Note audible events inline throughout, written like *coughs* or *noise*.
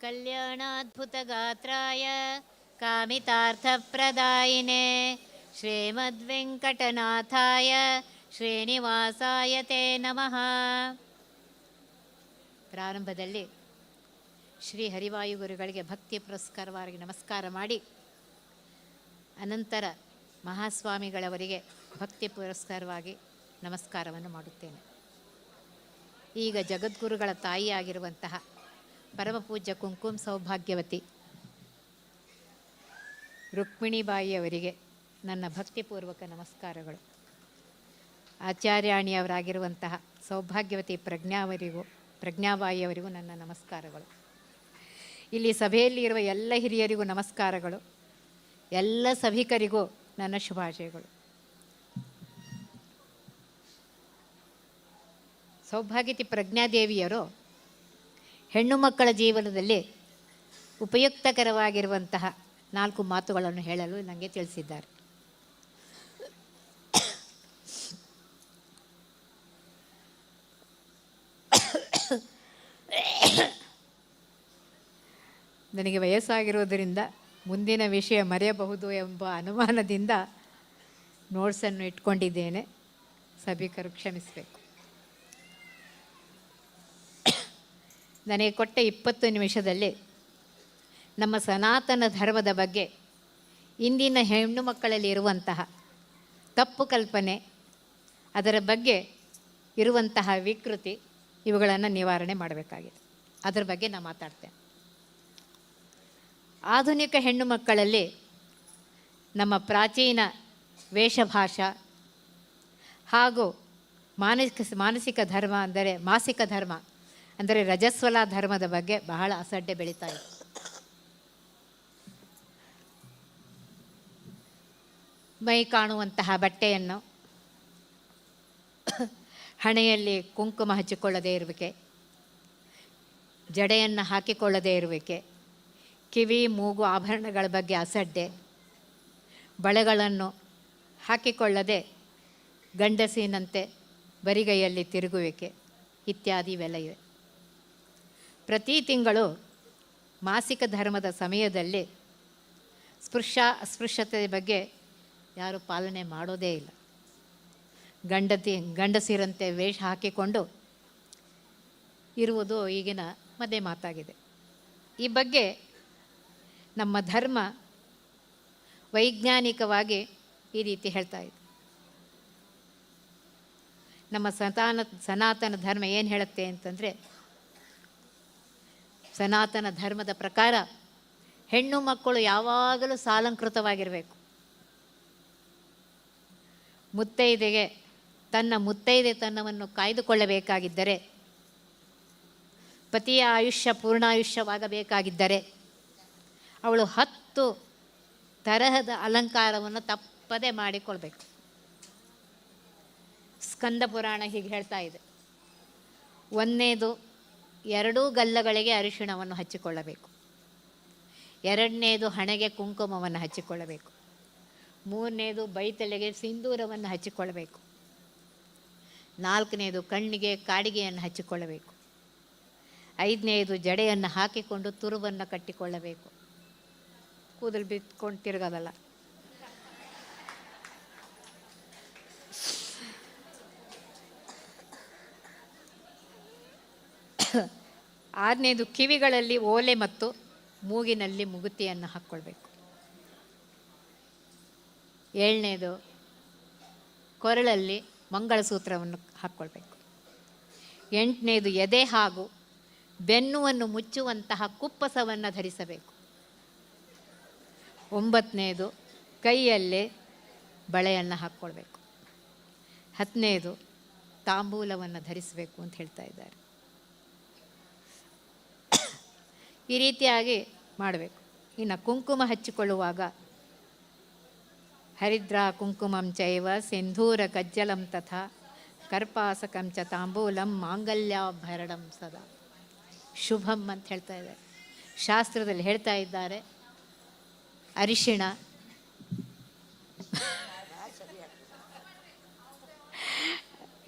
कल्याणाद्भुतगात्राय कामितार्थप्रदायिने श्रीमद्वेङ्कटनाथाय ಶ್ರೀನಿವಾಸಾಯ ತೇ ನಮಃ ಪ್ರಾರಂಭದಲ್ಲಿ ಶ್ರೀ ಹರಿವಾಯು ಗುರುಗಳಿಗೆ ಭಕ್ತಿ ಪುರಸ್ಕಾರವಾಗಿ ನಮಸ್ಕಾರ ಮಾಡಿ ಅನಂತರ ಮಹಾಸ್ವಾಮಿಗಳವರಿಗೆ ಭಕ್ತಿ ಪುರಸ್ಕಾರವಾಗಿ ನಮಸ್ಕಾರವನ್ನು ಮಾಡುತ್ತೇನೆ ಈಗ ಜಗದ್ಗುರುಗಳ ತಾಯಿಯಾಗಿರುವಂತಹ ಪರಮಪೂಜ್ಯ ಕುಂಕುಮ ಸೌಭಾಗ್ಯವತಿ. ರುಕ್ಮಿಣಿಬಾಯಿಯವರಿಗೆ ನನ್ನ ಭಕ್ತಿಪೂರ್ವಕ ನಮಸ್ಕಾರಗಳು. ಆಚಾರ್ಯಾಣಿಯವರಾಗಿರುವಂತಹ ಸೌಭಾಗ್ಯವತಿ ಪ್ರಜ್ಞಾವರಿಗೂ, ಪ್ರಜ್ಞಾಬಾಯಿಯವರಿಗೂ ನನ್ನ ನಮಸ್ಕಾರಗಳು. ಇಲ್ಲಿ ಸಭೆಯಲ್ಲಿ ಇರುವ ಎಲ್ಲ ಹಿರಿಯರಿಗೂ ನಮಸ್ಕಾರಗಳು. ಎಲ್ಲ ಸಭಿಕರಿಗೂ ನನ್ನ ಶುಭಾಶಯಗಳು. ಸೌಭಾಗ್ಯತಿ ಪ್ರಜ್ಞಾದೇವಿಯರು ಹೆಣ್ಣು ಮಕ್ಕಳ ಜೀವನದಲ್ಲಿ ಉಪಯುಕ್ತಕರವಾಗಿರುವಂತಹ ನಾಲ್ಕು ಮಾತುಗಳನ್ನು ಹೇಳಲು ನನಗೆ ತಿಳಿಸಿದ್ದಾರೆ. ನನಗೆ ವಯಸ್ಸಾಗಿರುವುದರಿಂದ ಮುಂದಿನ ವಿಷಯ ಮರೆಯಬಹುದು ಎಂಬ ಅನುಮಾನದಿಂದ ನೋಟ್ಸನ್ನು ಇಟ್ಕೊಂಡಿದ್ದೇನೆ. ಸಭಿಕರು ಕ್ಷಮಿಸಬೇಕು. ನನಗೆ ಕೊಟ್ಟ ಇಪ್ಪತ್ತು ನಿಮಿಷದಲ್ಲಿ ನಮ್ಮ ಸನಾತನ ಧರ್ಮದ ಬಗ್ಗೆ, ಇಂದಿನ ಹೆಣ್ಣು ಮಕ್ಕಳಲ್ಲಿ ಇರುವಂತಹ ತಪ್ಪು ಕಲ್ಪನೆ, ಅದರ ಬಗ್ಗೆ ಇರುವಂತಹ ವಿಕೃತಿ ಇವುಗಳನ್ನು ನಿವಾರಣೆ ಮಾಡಬೇಕಾಗಿದೆ. ಅದರ ಬಗ್ಗೆ ನಾನು ಮಾತಾಡ್ತೇನೆ. ಆಧುನಿಕ ಹೆಣ್ಣು ಮಕ್ಕಳಲ್ಲಿ ನಮ್ಮ ಪ್ರಾಚೀನ ವೇಷಭಾಷ ಹಾಗೂ ಮಾನಸಿಕ ಮಾನಸಿಕ ಧರ್ಮ ಅಂದರೆ ಮಾಸಿಕ ಧರ್ಮ ಅಂದರೆ ರಜಸ್ವಲ ಧರ್ಮದ ಬಗ್ಗೆ ಬಹಳ ಅಸಡ್ಡೆ ಬೆಳೀತಾ ಇತ್ತು ಮೈ ಕಾಣುವಂತಹ ಬಟ್ಟೆಯನ್ನು ಹಣೆಯಲ್ಲಿ ಕುಂಕುಮ ಹಚ್ಚಿಕೊಳ್ಳದೇ ಇರುವಿಕೆ, ಜಡೆಯನ್ನು ಹಾಕಿಕೊಳ್ಳದೇ ಇರುವಿಕೆ, ಕಿವಿ, ಮೂಗು ಆಭರಣಗಳ ಬಗ್ಗೆ ಅಸಡ್ಡೆ, ಬಳೆಗಳನ್ನು ಹಾಕಿಕೊಳ್ಳದೆ ಗಂಡಸಿನಂತೆ ಬರಿಗೈಯಲ್ಲಿ ತಿರುಗುವಿಕೆ ಇತ್ಯಾದಿ ಇವೆಲ್ಲ ಇವೆ. ಪ್ರತಿ ತಿಂಗಳು ಮಾಸಿಕ ಧರ್ಮದ ಸಮಯದಲ್ಲಿ ಸ್ಪೃಶ, ಅಸ್ಪೃಶ್ಯತೆ ಬಗ್ಗೆ ಯಾರು ಪಾಲನೆ ಮಾಡೋದೇ ಇಲ್ಲ. ಗಂಡತಿ, ಗಂಡಸಿರಂತೆ ವೇಷ ಹಾಕಿಕೊಂಡು ಇರುವುದು ಈಗಿನ ಮದೆ ಮಾತಾಗಿದೆ. ಈ ಬಗ್ಗೆ ನಮ್ಮ ಧರ್ಮ ವೈಜ್ಞಾನಿಕವಾಗಿ ಈ ರೀತಿ ಹೇಳ್ತಾ ಇದೆ. ನಮ್ಮ ಸನಾತನ ಸನಾತನ ಧರ್ಮ ಏನು ಹೇಳುತ್ತೆ ಅಂತಂದರೆ ಸನಾತನ ಧರ್ಮದ ಪ್ರಕಾರ ಹೆಣ್ಣು ಮಕ್ಕಳು ಯಾವಾಗಲೂ ಸಾಲಂಕೃತವಾಗಿರಬೇಕು. ಮುತ್ತೈದೆಗೆ ತನ್ನ ಮುತ್ತೈದೆತನವನ್ನು ಕಾಯ್ದುಕೊಳ್ಳಬೇಕಾಗಿದ್ದರೆ, ಪತಿಯ ಆಯುಷ್ಯ ಪೂರ್ಣಾಯುಷ್ಯವಾಗಬೇಕಾಗಿದ್ದರೆ, ಅವಳು ಹತ್ತು ತರಹದ ಅಲಂಕಾರವನ್ನು ತಪ್ಪದೇ ಮಾಡಿಕೊಳ್ಬೇಕು. ಸ್ಕಂದ ಪುರಾಣ ಹೀಗೆ ಹೇಳ್ತಾ ಇದೆ. ಒಂದನೇದು ಎರಡೂ ಗಲ್ಲಗಳಿಗೆ ಅರಿಶಿಣವನ್ನು ಹಚ್ಚಿಕೊಳ್ಳಬೇಕು. ಎರಡನೇದು ಹಣೆಗೆ ಕುಂಕುಮವನ್ನು ಹಚ್ಚಿಕೊಳ್ಳಬೇಕು. ಮೂರನೇದು ಬೈತಲೆಗೆ ಸಿಂಧೂರವನ್ನು ಹಚ್ಚಿಕೊಳ್ಳಬೇಕು. ನಾಲ್ಕನೇದು ಕಣ್ಣಿಗೆ ಕಾಡಿಗೆಯನ್ನು ಹಚ್ಚಿಕೊಳ್ಳಬೇಕು. ಐದನೇದು ಜಡೆಯನ್ನು ಹಾಕಿಕೊಂಡು ತುರುವನ್ನು ಕಟ್ಟಿಕೊಳ್ಳಬೇಕು. ಕೂದಲು ಬಿತ್ಕೊಂಡು ತಿರುಗೋದಲ್ಲ. ಆರನೇದು ಕಿವಿಗಳಲ್ಲಿ ಓಲೆ ಮತ್ತು ಮೂಗಿನಲ್ಲಿ ಮುಗುತಿಯನ್ನು ಹಾಕ್ಕೊಳ್ಬೇಕು. ಏಳನೇದು ಕೊರಳಲ್ಲಿ ಮಂಗಳಸೂತ್ರವನ್ನು ಹಾಕ್ಕೊಳ್ಬೇಕು. ಎಂಟನೇದು ಎದೆ ಹಾಗೂ ಬೆನ್ನುವನ್ನು ಮುಚ್ಚುವಂತಹ ಕುಪ್ಪಸವನ್ನು ಧರಿಸಬೇಕು. ಒಂಬತ್ತನೇದು ಕೈಯಲ್ಲೇ ಬಳೆಯನ್ನು ಹಾಕ್ಕೊಳ್ಬೇಕು. ಹತ್ತನೇದು ತಾಂಬೂಲವನ್ನು ಧರಿಸಬೇಕು ಅಂತ ಹೇಳ್ತಾ ಇದ್ದಾರೆ. ಈ ರೀತಿಯಾಗಿ ಮಾಡಬೇಕು. ಇನ್ನು ಕುಂಕುಮ ಹಚ್ಚಿಕೊಳ್ಳುವಾಗ ಹರಿದ್ರಾ ಕುಂಕುಮಂ ಚೈವ ಸಿಂಧೂರ ಕಜ್ಜಲಂ ತಥಾ, ಕರ್ಪಾಸಕಂ ಚ ತಾಂಬೂಲಂ ಮಾಂಗಲ್ಯಾಭರಣಂ ಸದಾ. ಶುಭಂ ಅಂತ ಹೇಳ್ತಾ ಇದ್ದಾರೆ. ಶಾಸ್ತ್ರದಲ್ಲಿ ಹೇಳ್ತಾ ಇದ್ದಾರೆ, ಅರಿಶಿಣ.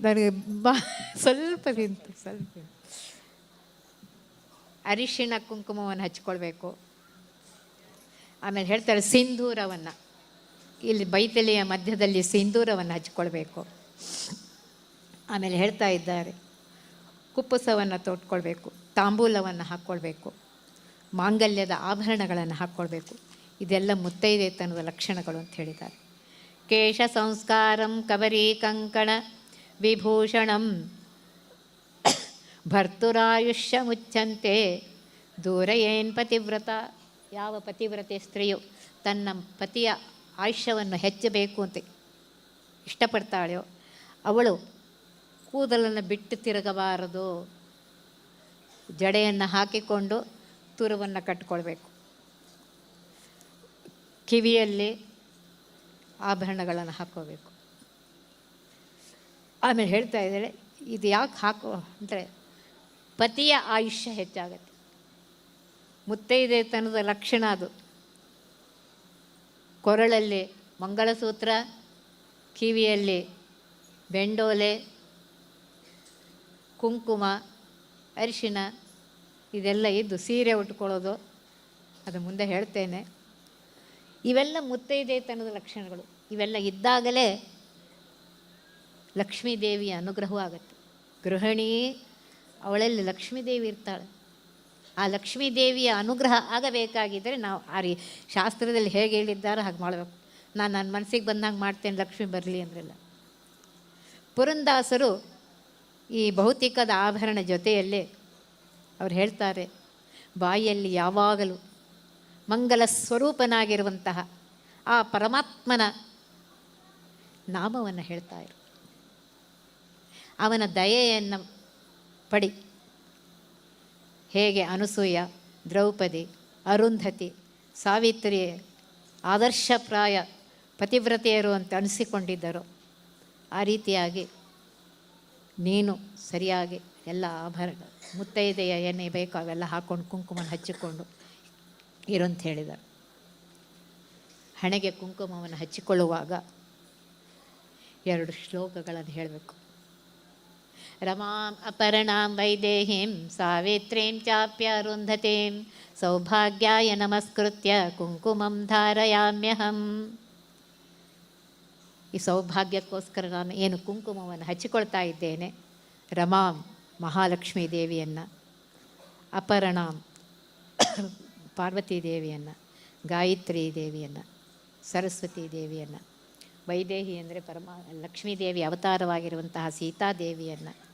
ನನಗೆ ಬಾ, ಸ್ವಲ್ಪ ನಿಂತು, ಸ್ವಲ್ಪ ಅರಿಶಿಣ ಕುಂಕುಮವನ್ನು ಹಚ್ಕೊಳ್ಬೇಕು. ಆಮೇಲೆ ಹೇಳ್ತಾರೆ ಸಿಂಧೂರವನ್ನು. ಇಲ್ಲಿ ಬೈತಲೆಯ ಮಧ್ಯದಲ್ಲಿ ಸಿಂಧೂರವನ್ನು ಹಚ್ಕೊಳ್ಬೇಕು. ಆಮೇಲೆ ಹೇಳ್ತಾ ಇದ್ದಾರೆ, ಕುಪ್ಪಸವನ್ನು ತೊಟ್ಕೊಳ್ಬೇಕು, ತಾಂಬೂಲವನ್ನು ಹಾಕ್ಕೊಳ್ಬೇಕು ಮಾಂಗಲ್ಯದ ಆಭರಣಗಳನ್ನು ಹಾಕ್ಕೊಳ್ಬೇಕು ಇದೆಲ್ಲ ಮುತ್ತೈದೆತನದ ಲಕ್ಷಣಗಳು ಅಂತ ಹೇಳಿದ್ದಾರೆ. ಕೇಶ ಸಂಸ್ಕಾರಂ ಕಬರಿ ಕಂಕಣ ವಿಭೂಷಣಂ ಭರ್ತುರಾಯುಷ್ಯ ಮುಚ್ಚಂತೆ ದೂರ ಏನು ಪತಿವ್ರತ. ಯಾವ ಪತಿವ್ರತೆ ಸ್ತ್ರೀಯು ತನ್ನ ಪತಿಯ ಆಯುಷ್ಯವನ್ನು ಹೆಚ್ಚಬೇಕು ಅಂತ ಇಷ್ಟಪಡ್ತಾಳೆಯೋ, ಅವಳು ಕೂದಲನ್ನು ಬಿಟ್ಟು ತಿರುಗಬಾರದು. ಜಡೆಯನ್ನು ಹಾಕಿಕೊಂಡು ತುರುವನ್ನು ಕಟ್ಟಿಕೊಳ್ಬೇಕು ಕಿವಿಯಲ್ಲಿ ಆಭರಣಗಳನ್ನು ಹಾಕೋಬೇಕು ಆಮೇಲೆ ಹೇಳ್ತಾ ಇದ್ದಾಳೆ, ಇದು ಯಾಕೆ ಹಾಕೋ, ಅಂದರೆ ಪತಿಯ ಆಯುಷ್ಯ ಹೆಚ್ಚಾಗತ್ತೆ. ಮುತ್ತೈದೆತನದ ಲಕ್ಷಣ ಅದು. ಕೊರಳಲ್ಲಿ ಮಂಗಳಸೂತ್ರ, ಕಿವಿಯಲ್ಲಿ ಬೆಂಡೋಲೆ, ಕುಂಕುಮ, ಅರಿಶಿನ, ಇದೆಲ್ಲ ಇದ್ದು ಸೀರೆ ಉಟ್ಕೊಳ್ಳೋದು, ಅದು ಮುಂದೆ ಹೇಳ್ತೇನೆ. ಇವೆಲ್ಲ ಮುತ್ತೈದೆತನದ ಲಕ್ಷಣಗಳು. ಇವೆಲ್ಲ ಇದ್ದಾಗಲೇ ಲಕ್ಷ್ಮೀದೇವಿಯ ಅನುಗ್ರಹವೂ ಆಗುತ್ತೆ ಗೃಹಿಣಿ ಅವಳಲ್ಲಿ ಲಕ್ಷ್ಮೀದೇವಿ ಇರ್ತಾಳೆ. ಆ ಲಕ್ಷ್ಮೀದೇವಿಯ ಅನುಗ್ರಹ ಆಗಬೇಕಾಗಿದ್ದರೆ ನಾವು ಆ ರೀ ಶಾಸ್ತ್ರದಲ್ಲಿ ಹೇಗೆ ಹೇಳಿದ್ದಾರೋ ಹಾಗೆ ಮಾಡಬೇಕು. ನಾನು ನನ್ನ ಮನಸ್ಸಿಗೆ ಬಂದಂಗೆ ಮಾಡ್ತೇನೆ ಲಕ್ಷ್ಮಿ ಬರಲಿ ಅಂದ್ರಲ್ಲ. ಪುರಂದಾಸರು ಈ ಭೌತಿಕದ ಆಭರಣ ಜೊತೆಯಲ್ಲೇ ಅವ್ರು ಹೇಳ್ತಾರೆ ಬಾಯಿಯಲ್ಲಿ ಯಾವಾಗಲೂ ಮಂಗಲ ಸ್ವರೂಪನಾಗಿರುವಂತಹ ಆ ಪರಮಾತ್ಮನ ನಾಮವನ್ನು ಹೇಳ್ತಾ ಇರು. ಅವನ ದಯೆಯನ್ನು ಪಡಿ. ಹೇಗೆ ಅನಸೂಯ, ದ್ರೌಪದಿ, ಅರುಂಧತಿ, ಸಾವಿತ್ರಿ, ಆದರ್ಶಪ್ರಾಯ, ಪತಿವ್ರತೆಯರು ಅಂತ ಅನಿಸಿಕೊಂಡಿದ್ದರು. ಆ ರೀತಿಯಾಗಿ ನೀನು ಸರಿಯಾಗಿ ಎಲ್ಲ ಆಭರಣ ಮುತ್ತೈದೆಯ ಏನೇ ಬೇಕೋ, ಅವೆಲ್ಲ ಹಾಕ್ಕೊಂಡು ಕುಂಕುಮನ ಹಚ್ಚಿಕೊಂಡು ಇರು ಅಂತ ಹೇಳಿದರು. ಹಣೆಗೆ ಕುಂಕುಮವನ್ನು ಹಚ್ಚಿಕೊಳ್ಳುವಾಗ ಎರಡು ಶ್ಲೋಕಗಳನ್ನು ಹೇಳಬೇಕು. ರಮಾಂ ಅಪರ್ಣಾಂ ವೈದೇಹೀಂ ಸಾವಿತ್ರೀಂ ಚಾಪ್ಯರುಂಧತೀಂ ಸೌಭಾಗ್ಯಾಯ ನಮಸ್ಕೃತ್ಯ ಕುಂಕುಮಂ ಧಾರಯಾಮ್ಯಹಂ ಈ ಸೌಭಾಗ್ಯಕ್ಕೋಸ್ಕರ ನಾನು ಏನು ಕುಂಕುಮವನ್ನು ಹಚ್ಚಿಕೊಳ್ತಾ ಇದ್ದೇನೆ, ರಮಾಂ ಮಹಾಲಕ್ಷ್ಮೀ ದೇವಿಯನ್ನು, ಅಪರ್ಣಾಂ ಪಾರ್ವತೀ ದೇವಿಯನ್ನು, ಗಾಯತ್ರಿ ದೇವಿಯನ್ನು, ಸರಸ್ವತಿ ದೇವಿಯನ್ನು, ವೈದೇಹಿ ಅಂದರೆ ಪರಮ ಲಕ್ಷ್ಮೀದೇವಿ ಅವತಾರವಾಗಿರುವಂತಹ ಸೀತಾದೇವಿಯನ್ನು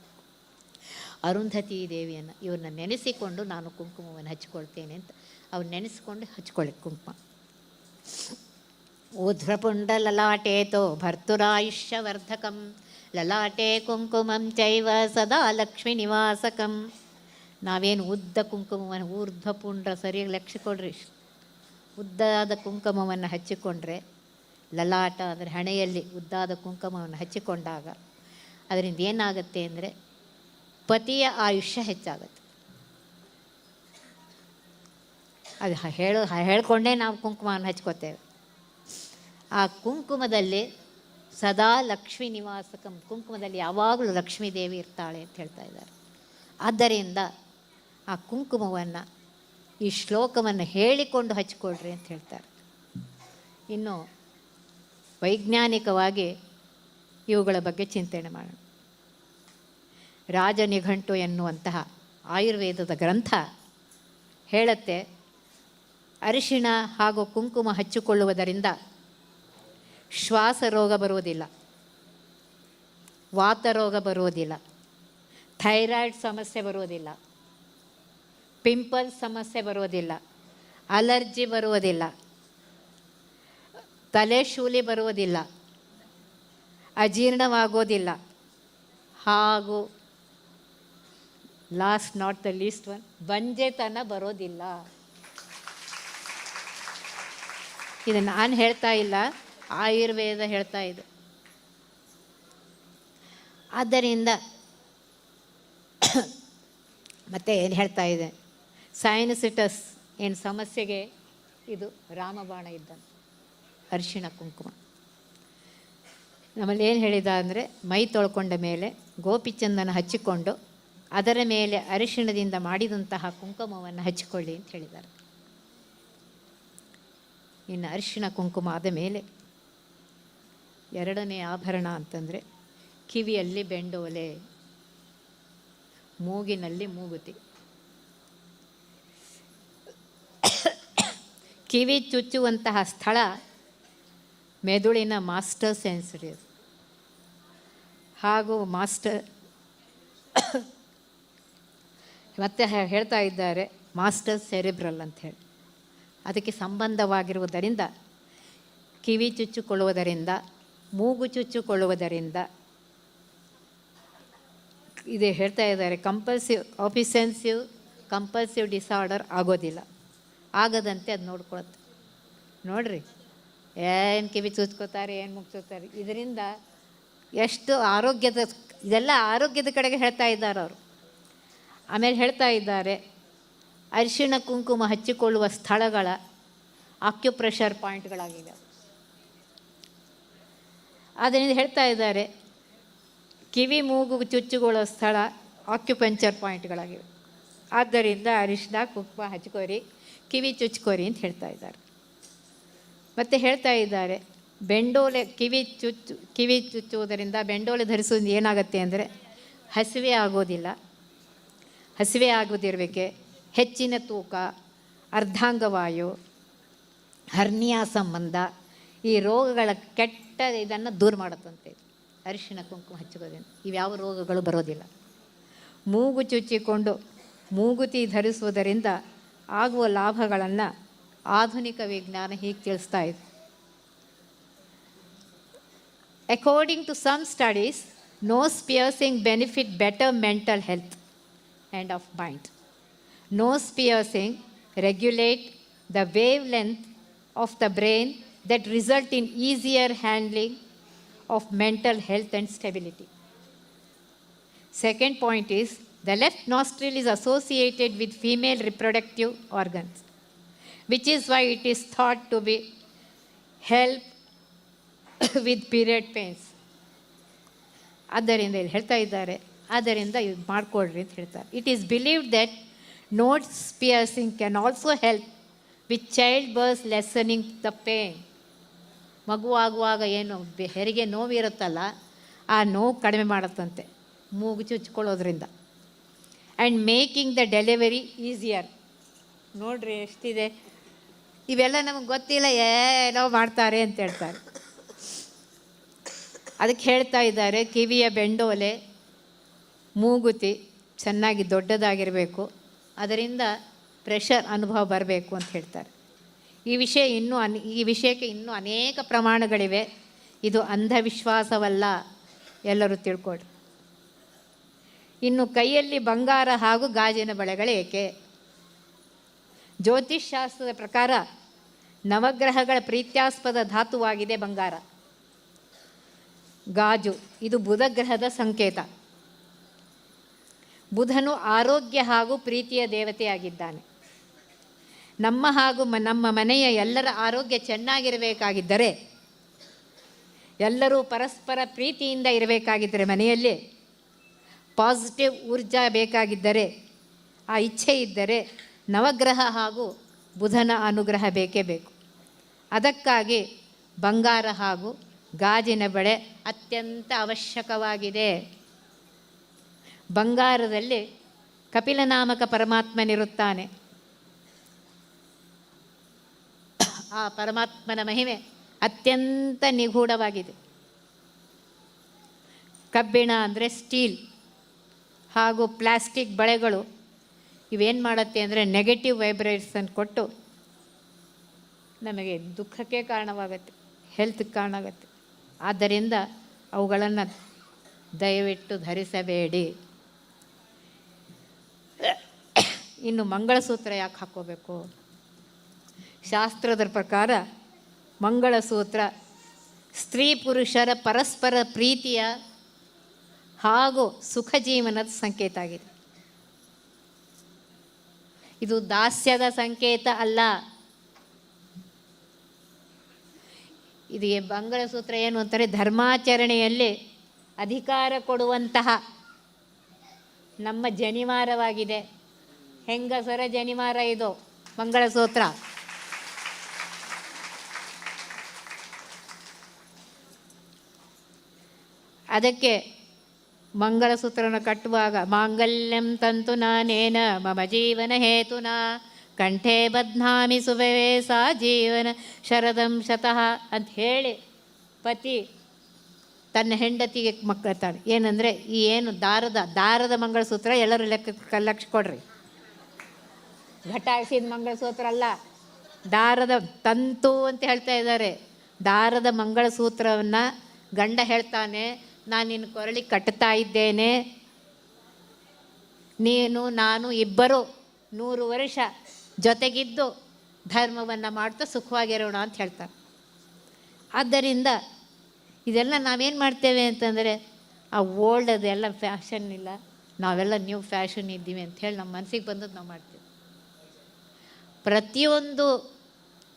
ಅರುಂಧತಿ ದೇವಿಯನ್ನು ಇವ್ರನ್ನ ನೆನೆಸಿಕೊಂಡು ನಾನು ಕುಂಕುಮವನ್ನು ಹಚ್ಕೊಳ್ತೇನೆ ಅಂತ ಅವ್ರು ನೆನೆಸ್ಕೊಂಡು ಹಚ್ಕೊಳ್ಳಿ ಕುಂಕುಮ. ಊಧ್ರಪುಂಡ ಲಲಾಟೇತೋ ಭರ್ತುರಾಯುಷ್ಯವರ್ಧಕಂ. ಲಲಾಟೆ ಕುಂಕುಮಂ ಚೈವ ಸದಾ ಲಕ್ಷ್ಮಿ ನಿವಾಸಕಂ. ನಾವೇನು ಉದ್ದ ಕುಂಕುಮವನ್ನು ಊರ್ಧ್ವಪುಂಡ್ರ ಸರಿಯಾಗಿ ಲಕ್ಷ್ಯ ಕೊಡ್ರಿ. ಉದ್ದಾದ ಕುಂಕುಮವನ್ನು ಹಚ್ಚಿಕೊಂಡ್ರೆ ಲಲಾಟ, ಅಂದರೆ ಹಣೆಯಲ್ಲಿ ಉದ್ದಾದ ಕುಂಕುಮವನ್ನು ಹಚ್ಚಿಕೊಂಡಾಗ ಅದರಿಂದ ಏನಾಗುತ್ತೆ ಅಂದರೆ ಪತಿಯ ಆಯುಷ್ಯ ಹೆಚ್ಚಾಗುತ್ತೆ. ಅದು ಹೇಳ ಹೇಳ್ಕೊಂಡೇ ನಾವು ಕುಂಕುಮವನ್ನು ಹಚ್ಕೋತೇವೆ. ಆ ಕುಂಕುಮದಲ್ಲಿ ಸದಾ ಲಕ್ಷ್ಮೀ ನಿವಾಸಕಂ, ಕುಂಕುಮದಲ್ಲಿ ಯಾವಾಗಲೂ ಲಕ್ಷ್ಮೀ ದೇವಿ ಇರ್ತಾಳೆ ಅಂತ ಹೇಳ್ತಾ ಇದ್ದಾರೆ. ಆದ್ದರಿಂದ ಆ ಕುಂಕುಮವನ್ನು, ಈ ಶ್ಲೋಕವನ್ನು ಹೇಳಿಕೊಂಡು ಹಚ್ಕೊಳ್ರಿ ಅಂತ ಹೇಳ್ತಾರೆ. ಇನ್ನು ವೈಜ್ಞಾನಿಕವಾಗಿ ಇವುಗಳ ಬಗ್ಗೆ ಚಿಂತನೆ ಮಾಡೋಣ. ರಾಜನಿಘಂಟು ಎನ್ನುವಂತಹ ಆಯುರ್ವೇದದ ಗ್ರಂಥ ಹೇಳುತ್ತೆ, ಅರಿಶಿಣ ಹಾಗೂ ಕುಂಕುಮ ಹಚ್ಚಿಕೊಳ್ಳುವುದರಿಂದ ಶ್ವಾಸ ರೋಗ ಬರುವುದಿಲ್ಲ, ವಾತ ರೋಗ ಬರುವುದಿಲ್ಲ, ಥೈರಾಯ್ಡ್ ಸಮಸ್ಯೆ ಬರುವುದಿಲ್ಲ, ಪಿಂಪಲ್ಸ್ ಸಮಸ್ಯೆ ಬರುವುದಿಲ್ಲ, ಅಲರ್ಜಿ ಬರುವುದಿಲ್ಲ, ತಲೆ ಶೂಲಿ ಬರುವುದಿಲ್ಲ ಅಜೀರ್ಣವಾಗೋದಿಲ್ಲ ಹಾಗೂ last not the least one ಬಂಜೆತನ ಬರೋದಿಲ್ಲ. ಇದು ನಾನು ಹೇಳ್ತಾ ಇಲ್ಲ, ಆಯುರ್ವೇದ ಹೇಳ್ತಾ ಇದೆ. ಆದ್ದರಿಂದ *coughs* ಮತ್ತೆ ಏನು ಹೇಳ್ತಾ ಇದೆ? ಸೈನಸಿಟಸ್ ಏನು ಸಮಸ್ಯೆಗೆ? ಇದು ರಾಮಬಾಣ ಇದ್ದಂತೆ, ಅರಿಶಿಣ ಕುಂಕುಮ. ನಮ್ಮಲ್ಲಿ ಏನು ಹೇಳಿದ ಅಂದರೆ ಮೈ ತೊಳ್ಕೊಂಡ ಮೇಲೆ ಗೋಪಿಚಂದನ ಹಚ್ಚಿಕೊಂಡು ಅದರ ಮೇಲೆ ಅರಿಶಿಣದಿಂದ ಮಾಡಿದಂತಹ ಕುಂಕುಮವನ್ನು ಹಚ್ಚಿಕೊಳ್ಳಿ ಅಂತ ಹೇಳಿದ್ದಾರೆ. ಇನ್ನು ಅರಿಶಿಣ ಕುಂಕುಮ ಆದ ಮೇಲೆ ಎರಡನೇ ಆಭರಣ ಅಂತಂದರೆ ಕಿವಿಯಲ್ಲಿ ಬೆಂಡೋಲೆ, ಮೂಗಿನಲ್ಲಿ ಮೂಗುತಿ. ಕಿವಿ ಚುಚ್ಚುವಂತಹ ಸ್ಥಳ ಮೆದುಳಿನ ಮಾಸ್ಟರ್ ಸೆನ್ಸರಿ ಹಾಗೂ ಮಾಸ್ಟರ್ ಮತ್ತೆ ಹೇಳ್ತಾ ಇದ್ದಾರೆ ಮಾಸ್ಟರ್ ಸೆರೆಬ್ರಲ್ ಅಂತ ಹೇಳಿ. ಅದಕ್ಕೆ ಸಂಬಂಧವಾಗಿರುವುದರಿಂದ, ಕಿವಿ ಚುಚ್ಚಿಕೊಳ್ಳುವುದರಿಂದ, ಮೂಗು ಚುಚ್ಚಿಕೊಳ್ಳುವುದರಿಂದ ಇದು ಹೇಳ್ತಾ ಇದ್ದಾರೆ ಕಂಪಲ್ಸಿವ್ ಆಫಿಸೆನ್ಸಿವ್ ಕಂಪಲ್ಸಿವ್ ಡಿಸಾರ್ಡರ್ ಆಗೋದಿಲ್ಲ. ಆಗದಂತೆ ಅದು ನೋಡ್ಕೊಳತ್ತೆ. ನೋಡಿರಿ, ಏನು ಕಿವಿ ಚುಚ್ಕೋತಾರೆ, ಏನು ಮುಗಿಸ್ಕೋತಾರೆ ಇದರಿಂದ ಎಷ್ಟು ಆರೋಗ್ಯದ, ಇದೆಲ್ಲ ಆರೋಗ್ಯದ ಕಡೆಗೆ ಹೇಳ್ತಾ ಇದ್ದಾರೆ ಅವರು. ಆಮೇಲೆ ಹೇಳ್ತಾ ಇದ್ದಾರೆ, ಅರಿಶಿಣ ಕುಂಕುಮ ಹಚ್ಚಿಕೊಳ್ಳುವ ಸ್ಥಳಗಳ ಆಕ್ಯುಪ್ರೆಷರ್ ಪಾಯಿಂಟ್ಗಳಾಗಿವೆ ಅದರಿಂದ ಹೇಳ್ತಾ ಇದ್ದಾರೆ, ಕಿವಿ ಮೂಗು ಚುಚ್ಚುಗೊಳ್ಳೋ ಸ್ಥಳ ಆಕ್ಯುಪಂಚರ್ ಪಾಯಿಂಟ್ಗಳಾಗಿವೆ ಆದ್ದರಿಂದ ಅರಿಶಿನ ಕುಂಕುಮ ಹಚ್ಕೋರಿ, ಕಿವಿ ಚುಚ್ಕೋರಿ ಅಂತ ಹೇಳ್ತಾ ಇದ್ದಾರೆ. ಮತ್ತು ಹೇಳ್ತಾ ಇದ್ದಾರೆ, ಬೆಂಡೋಲೆ ಕಿವಿ ಚುಚ್ಚು, ಕಿವಿ ಚುಚ್ಚುವುದರಿಂದ ಬೆಂಡೋಲೆ ಧರಿಸೋದು ಏನಾಗುತ್ತೆ ಅಂದರೆ ಹಸಿವೆ ಆಗೋದಿಲ್ಲ. ಹಸಿವೆ ಆಗೋದಿರಬೇಕೆ ಹೆಚ್ಚಿನ ತೂಕ, ಅರ್ಧಾಂಗವಾಯು, ಹರ್ನಿಯಾ ಸಂಬಂಧ ಈ ರೋಗಗಳ ಕೆಟ್ಟ ಇದನ್ನು ದೂರ ಮಾಡುತ್ತಂತೆ. ಅರಿಶಿಣ, ಕುಂಕುಮ ಇವು ಇವ್ಯಾವ ರೋಗಗಳು ಬರೋದಿಲ್ಲ. ಮೂಗು ಚುಚ್ಚಿಕೊಂಡು ಮೂಗುತಿ ಧರಿಸುವುದರಿಂದ ಆಗುವ ಲಾಭಗಳನ್ನು ಆಧುನಿಕ ವಿಜ್ಞಾನ ಹೀಗೆ ತಿಳಿಸ್ತಾ ಇದೆ. According to some studies nose piercing benefit better mental health And of mind nose piercing regulate the wavelength of the brain that result in easier handling of mental health and stability Second point is the left nostril is associated with female reproductive organs, which is why it is thought to be help *coughs* with period pains. ಆದ್ದರಿಂದ ಇಲ್ಲಿ ಹೇಳ್ತಾ ಇದ್ದಾರೆ ಆದ್ದರಿಂದ ಇದು ಮಾಡಿಕೊಡ್ರಿ ಅಂತ ಹೇಳ್ತಾರೆ. It is believe that nose piercing can also help with childbirth lessening the pain ಮಗುವಾಗುವಾಗ ಏನು ಹೆರಿಗೆ ನೋವಿರುತ್ತಲ್ಲ ಆ ನೋವು ಕಡಿಮೆ ಮಾಡುತ್ತಂತೆ, ಮೂಗು ಚುಚ್ಕೊಳ್ಳೋದ್ರಿಂದ. And making the delivery easier ನೋಡ್ರಿ ಎಷ್ಟಿದೆ. ಇವೆಲ್ಲ ನಮಗೆ ಗೊತ್ತಿಲ್ಲ, ಏನೋ ಮಾಡ್ತಾರೆ ಅಂತ ಹೇಳ್ತಾರೆ. ಅದಕ್ಕೆ ಹೇಳ್ತಾ ಇದ್ದಾರೆ, ಕಿವಿಯ ಬೆಂಡೋಲೆ. ಮೂಗುತಿ ಚೆನ್ನಾಗಿ ದೊಡ್ಡದಾಗಿರಬೇಕು. ಅದರಿಂದ ಪ್ರೆಷರ್ ಅನುಭವ ಬರಬೇಕು ಅಂತ ಹೇಳ್ತಾರೆ. ಈ ವಿಷಯ ಇನ್ನೂ ಅನ್, ಈ ವಿಷಯಕ್ಕೆ ಇನ್ನೂ ಅನೇಕ ಪ್ರಮಾಣಗಳಿವೆ. ಇದು ಅಂಧವಿಶ್ವಾಸವಲ್ಲ ಎಲ್ಲರೂ ತಿಳ್ಕೊಳ್ರಿ. ಇನ್ನು ಕೈಯಲ್ಲಿ ಬಂಗಾರ ಹಾಗೂ ಗಾಜಿನ ಬಳೆಗಳೇಕೆ ಜ್ಯೋತಿಷ್ ಶಾಸ್ತ್ರದ ಪ್ರಕಾರ ನವಗ್ರಹಗಳ ಪ್ರೀತ್ಯಾಸ್ಪದ ಧಾತುವಾಗಿದೆ ಬಂಗಾರ. ಗಾಜು, ಇದು ಬುಧಗ್ರಹದ ಸಂಕೇತ. ಬುಧನು ಆರೋಗ್ಯ ಹಾಗೂ ಪ್ರೀತಿಯ ದೇವತೆಯಾಗಿದ್ದಾನೆ. ನಮ್ಮ ಹಾಗೂ ನಮ್ಮ ಮನೆಯ ಎಲ್ಲರ ಆರೋಗ್ಯ ಚೆನ್ನಾಗಿರಬೇಕಾಗಿದ್ದರೆ, ಎಲ್ಲರೂ ಪರಸ್ಪರ ಪ್ರೀತಿಯಿಂದ ಇರಬೇಕಾಗಿದ್ದರೆ ಮನೆಯಲ್ಲಿ ಪಾಸಿಟಿವ್ ಊರ್ಜಾ ಬೇಕಾಗಿದ್ದರೆ, ಆ ಇಚ್ಛೆ ಇದ್ದರೆ ನವಗ್ರಹ ಹಾಗೂ ಬುಧನ ಅನುಗ್ರಹ ಬೇಕೇ ಬೇಕು. ಅದಕ್ಕಾಗಿ ಬಂಗಾರ ಹಾಗೂ ಗಾಜಿನ ಬಳೆ ಅತ್ಯಂತ ಅವಶ್ಯಕವಾಗಿದೆ. ಬಂಗಾರದಲ್ಲಿ ಕಪಿಲನಾಮಕ ಪರಮಾತ್ಮನಿರುತ್ತಾನೆ ಆ ಪರಮಾತ್ಮನ ಮಹಿಮೆ ಅತ್ಯಂತ ನಿಗೂಢವಾಗಿದೆ. ಕಬ್ಬಿಣ ಅಂದರೆ ಸ್ಟೀಲ್ ಹಾಗೂ ಪ್ಲಾಸ್ಟಿಕ್ ಬಳೆಗಳು ಇವೇನು ಮಾಡುತ್ತೆ ಅಂದರೆ ನೆಗೆಟಿವ್ ವೈಬ್ರೇಷನ್ ಕೊಟ್ಟು ನಮಗೆ ದುಃಖಕ್ಕೆ ಕಾರಣವಾಗುತ್ತೆ, ಹೆಲ್ತ್ಗೆ ಕಾರಣ ಆಗುತ್ತೆ ಆದ್ದರಿಂದ ಅವುಗಳನ್ನು ದಯವಿಟ್ಟು ಧರಿಸಬೇಡಿ. ಇನ್ನು ಮಂಗಳಸೂತ್ರ ಯಾಕೆ ಹಾಕ್ಕೋಬೇಕು ಶಾಸ್ತ್ರದ ಪ್ರಕಾರ ಮಂಗಳಸೂತ್ರ ಸ್ತ್ರೀ ಪುರುಷರ ಪರಸ್ಪರ ಪ್ರೀತಿಯ ಹಾಗೂ ಸುಖ ಜೀವನದ ಸಂಕೇತ ಆಗಿದೆ. ಇದು ದಾಸ್ಯದ ಸಂಕೇತ ಅಲ್ಲ. ಇದು ಮಂಗಳಸೂತ್ರ ಏನು ಅಂತಾರೆ? ಧರ್ಮಾಚರಣೆಯಲ್ಲಿ ಅಧಿಕಾರ ಕೊಡುವಂತಹ ನಮ್ಮ ಜನಿವಾರವಾಗಿದೆ. ಹೆಂಗಸರ ಜನಿವಾರ ಇದು? ಮಂಗಳಸೂತ್ರ. ಅದಕ್ಕೆ ಮಂಗಳಸೂತ್ರನ ಕಟ್ಟುವಾಗ, ಮಾಂಗಲ್ಯಂ ತಂತು ನಾನೇನ, ಮಮ ಜೀವನ ಹೇತುನ, ಕಂಠೆ ಬದ್ನಾಮಿ ಸುಭವೇ ಸಾ ಜೀವನ, ಶರದಂ ಶತಃ ಅಂತ ಹೇಳಿ ಪತಿ ತನ್ನ ಹೆಂಡತಿಗೆ ಮಕ್ಕಳ್ತಾನೆ ಏನಂದರೆ ಈ ಏನು ದಾರದ ದಾರದ ಮಂಗಳಸೂತ್ರ ಎಲ್ಲರೂ ಲೆಕ್ಕ ಲಕ್ಷ ಕೊಡ್ರಿ. ಘಟಾಯಿಸಿದ ಮಂಗಳಸೂತ್ರ ಅಲ್ಲ. ದಾರದ ತಂತು ಅಂತ ಹೇಳ್ತಾ ಇದ್ದಾರೆ. ದಾರದ ಮಂಗಳಸೂತ್ರವನ್ನು ಗಂಡ ಹೇಳ್ತಾನೆ, ನಾನು ನಿನ್ನ ಕೊರಳಿ ಕಟ್ತಾ ಇದ್ದೇನೆ. ನೀನು, ನಾನು ಇಬ್ಬರು ನೂರು ವರ್ಷ ಜೊತೆಗಿದ್ದು ಧರ್ಮವನ್ನು ಮಾಡ್ತಾ ಸುಖವಾಗಿರೋಣ ಅಂತ ಹೇಳ್ತಾರೆ. ಆದ್ದರಿಂದ ಇದೆಲ್ಲ ನಾವೇನು ಮಾಡ್ತೇವೆ ಅಂತಂದರೆ, ಆ ಓಲ್ಡ್ ಅದೆಲ್ಲ ಫ್ಯಾಷನ್ ಇಲ್ಲ. ನಾವೆಲ್ಲ ನ್ಯೂ ಫ್ಯಾಷನ್ ಇದ್ದೀವಿ ಅಂತ ಹೇಳಿ ನಮ್ಮ ಮನಸ್ಸಿಗೆ ಬಂದದ್ದು ನಾವು ಮಾಡ್ತೀವಿ. ಪ್ರತಿಯೊಂದು